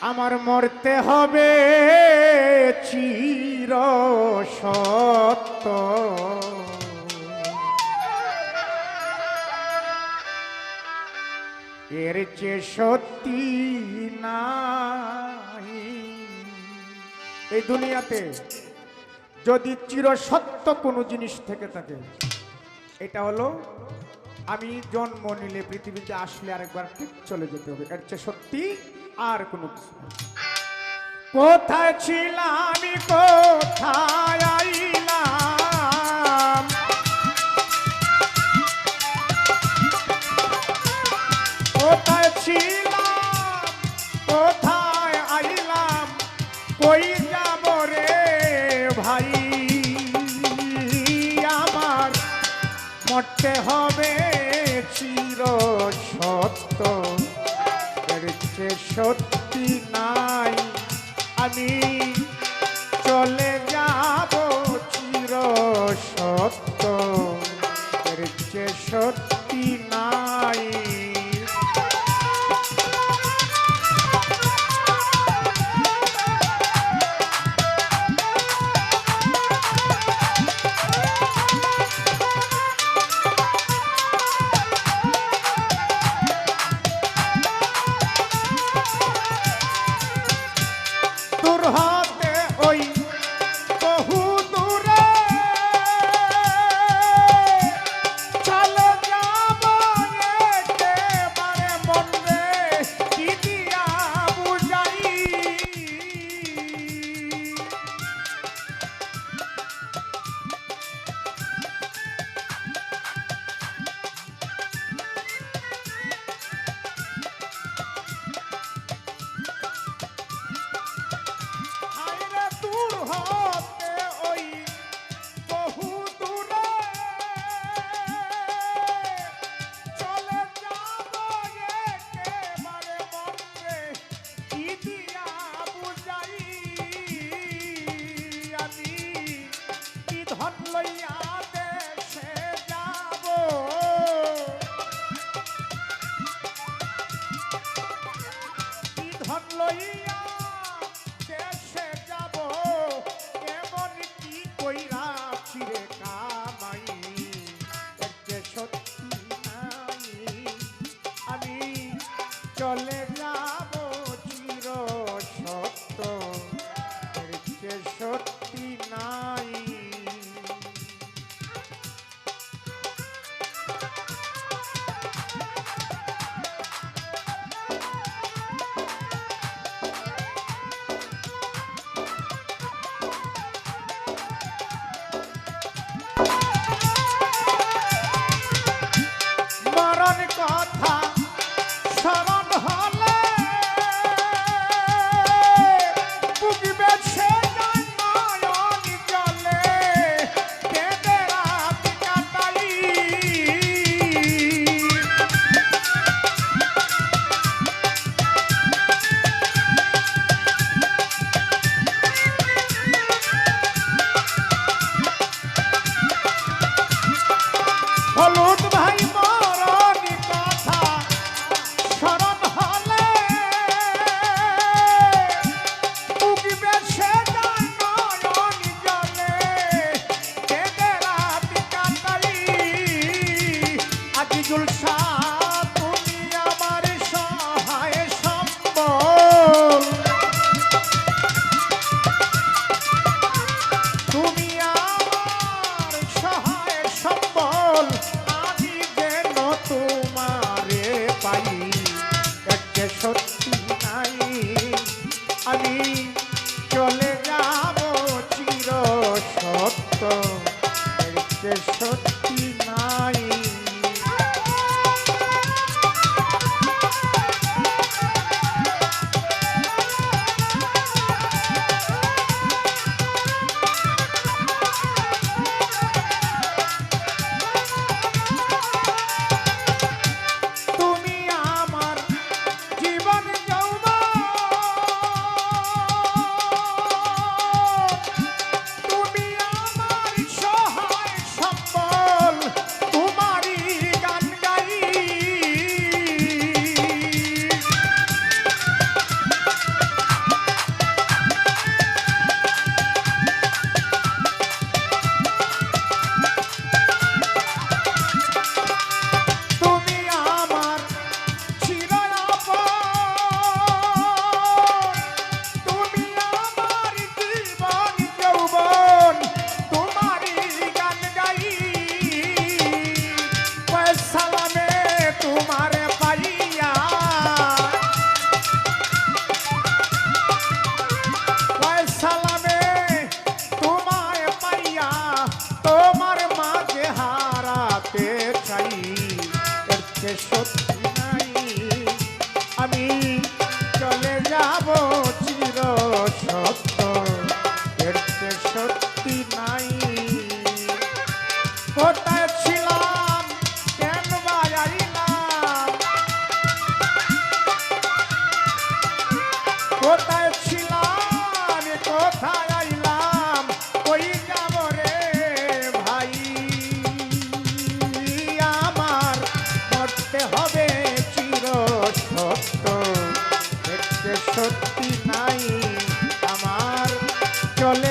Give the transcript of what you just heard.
আমার মরতে হবে চির সত্য। এর যে সত্যি নাই, এই দুনিয়াতে যদি চির সত্য কোনো জিনিস থেকে থাকে, এটা হলো আমি জন্ম নিলে পৃথিবীতে আসলে আরেকবার ঠিক চলে যেতে হবে। এর চেয়ে সত্যি আর কোনো কিছু কোথায় ছিলাম, আমি কোথায় আইলাম? ছিলাম, কোথায় আইলাম? রে ভাই? আমার হবে চির সত্য সত্যি নাই। আমি চলে যাব একটা সত্যি নাই। আমি chole.